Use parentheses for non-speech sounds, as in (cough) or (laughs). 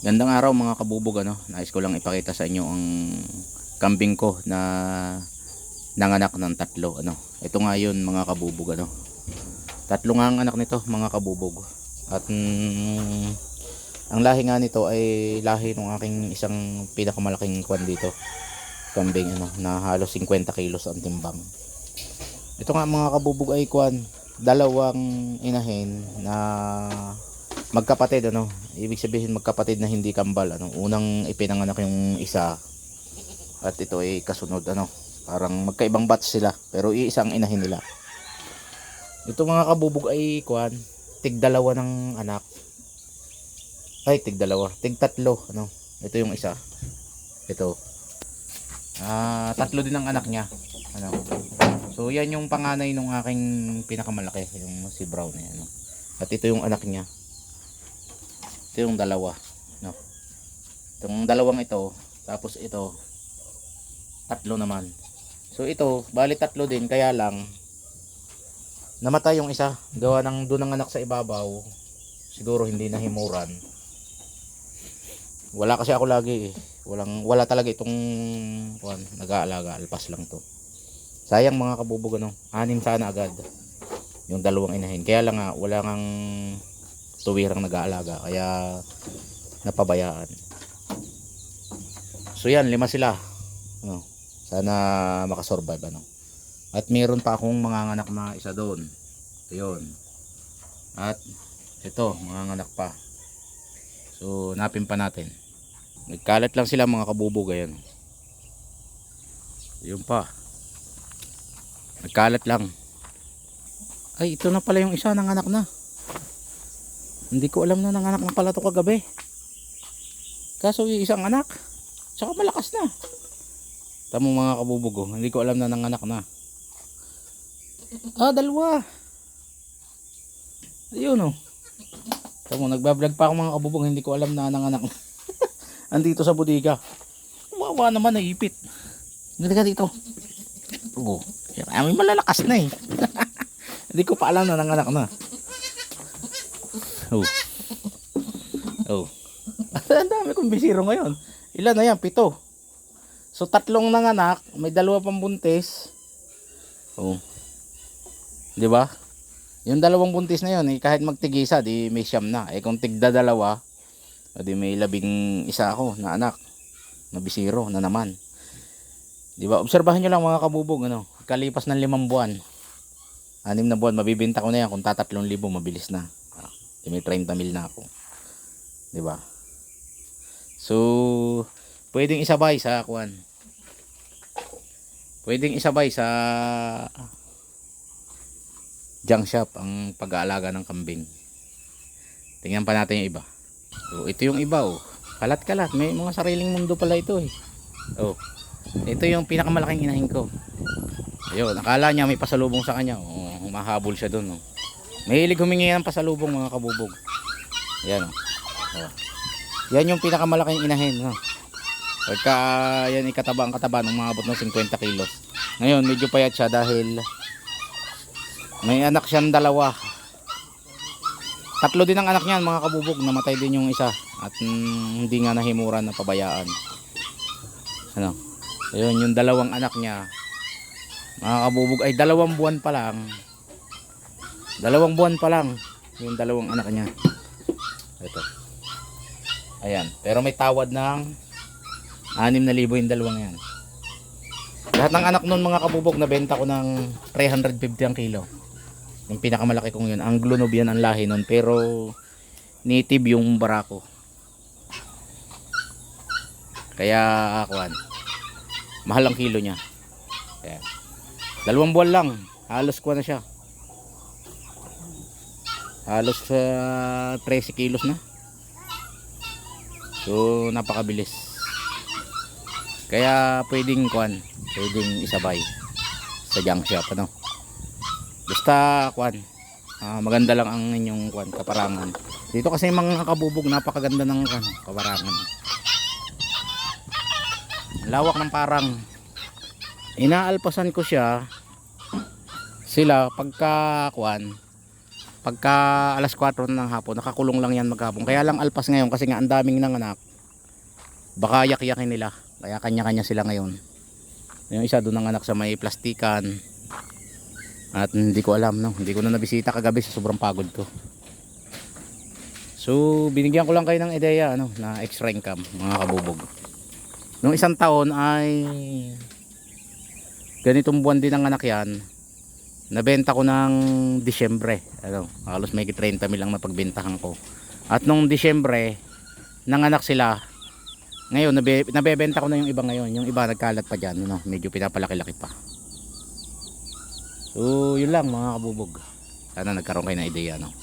Gandang araw mga kabubog ano. Nais ko lang ipakita sa inyo ang kambing ko na nanganak ng tatlo ano. Ito nga yun mga kabubog ano. Tatlo nga ang anak nito mga kabubog. At mm, ang lahi nga nito ay lahi ng aking isang pinakamalaking kwan dito. Kambing ano na halos 50 kilos ang timbang. Ito nga mga kabubog ay kwan dalawang inahin na magkapatid ano? Ibig sabihin magkapatid na hindi kambal ano? Unang ipinanganak yung isa at ito ay kasunod ano? Parang magkaibang batch sila pero iisang inahin nila. Ito mga kabubog ay kuan tig dalawa ng anak. Ay tig dalawa. Tig tatlo ano? Ito yung isa. Ito. Ah tatlo din ang anak niya ano? So yan yung panganay nung aking pinakamalaki yung si brown yan ano. at ito yung anak niya ito yung dalawa no? Itong dalawang ito tapos ito tatlo naman. So ito bali tatlo din kaya lang namatay yung isa. Gawa ng doon ang anak sa ibabaw siguro hindi nahimuran. Wala kasi ako lagi eh. Walang wala talaga itong kuwan, nag-aalaga alpas lang to. Sayang mga kabubog ano? Anim sana agad yung dalawang inahin. Kaya lang nga wala ngang tuwirang nag-aalaga kaya napabayaan. So yan lima sila. Ano, sana makasurvive ano. At meron pa akong mga anak na isa doon. Ayun. At ito mga anak pa. So napin pa natin. Nagkalat lang sila mga kabubog ayan. Yun pa. Nagkalat lang. Ay ito na pala yung isa ng anak na hindi ko alam na nanganak na pala to kagabi. Kaso yung isang anak. Tsaka malakas na. Tamo mga kabubugo. Hindi ko alam na nanganak na. Ah, dalawa. Ayun oh. Tamo, nagbablog pa ako mga kabubog. Hindi ko alam na nanganak na. (laughs) Andito sa bodega. Wawa naman, naipit. Hindi ka dito. Oo. Ay, malalakas na eh. (laughs) Hindi ko pa alam na nanganak na. Oh. Oh. Ang dami kong bisiro ngayon. Ilan na yan? Pito. So tatlong nanganak, may dalawa pang buntis. Oh. 'Di ba? Yung dalawang buntis na yun, eh, kahit magtigisa, di may siyam na. Eh kung tigda dalawa, o di may labing isa ako na anak. Na bisiro na naman. 'Di ba? Obserbahan niyo lang mga kabubog ano, kalipas ng limang buwan. Anim na buwan mabibenta ko na yan kung tatatlong libo mabilis na. May 30 mil na ako. 'Di ba? So, pwedeng isabay sa kuan. Pwedeng isabay sa junk shop ang pag-aalaga ng kambing. Tingnan pa natin yung iba. So, ito yung iba oh. Kalat-kalat, may mga sariling mundo pala ito eh. Oh. Ito yung pinakamalaking inahin ko. Ayun, akala niya may pasalubong sa kanya. Oh, humahabol siya doon oh. Mahilig humingi ng pasalubong mga kabubog. Yan oh. oh. Yan yung pinakamalaking inahin. No? Pagka yan ikataba ang kataba ng mga abot ng 50 kilos. Ngayon medyo payat siya dahil may anak siyang dalawa. Tatlo din ang anak niyan mga kabubog. Namatay din yung isa. At mm, hindi nga nahimuran na pabayaan. Ano? Ayun yung dalawang anak niya. Mga kabubog ay dalawang buwan pa lang dalawang buwan pa lang yung dalawang anak niya. Ito. Ayan pero may tawad ng 6,000 yung dalawang yan. Lahat ng anak nun mga kabubog na benta ko ng 350 ang kilo. Yung pinakamalaki kong yun ang glunob yan ang lahi nun pero native yung barako. Kaya akuan mahal ang kilo niya. Ayan. dalawang buwan lang halos kuha na siya halos uh, 13 kilos na. So napakabilis. Kaya pwedeng kuan pwedeng isabay sa junk shop ano? Basta kuan ah, maganda lang ang inyong kuan kaparangan. Dito kasi mga kabubog napakaganda ng kuan kaparangan. Lawak ng parang. Inaalpasan ko siya sila pagka kuan pagka alas 4 na ng hapon, nakakulong lang yan maghapon. Kaya lang alpas ngayon kasi nga ang daming nanganak. Baka yak-yakin nila. Kaya kanya-kanya sila ngayon. Yung isa doon nanganak sa may plastikan. At hindi ko alam, no? Hindi ko na nabisita kagabi sa sobrang pagod ko. So, binigyan ko lang kayo ng ideya, ano, na extra income, mga kabubog. Nung isang taon ay ganitong buwan din ang anak yan. Nabenta ko ng Disyembre. Ano, halos may 30 mil lang napagbentahan ko. At nung Disyembre, nanganak sila. Ngayon, nabe, nabebenta ko na yung iba ngayon. Yung iba nagkalat pa dyan. Ano, medyo pinapalaki-laki pa. So, yun lang mga kabubog. Sana nagkaroon kayo ng ideya. No?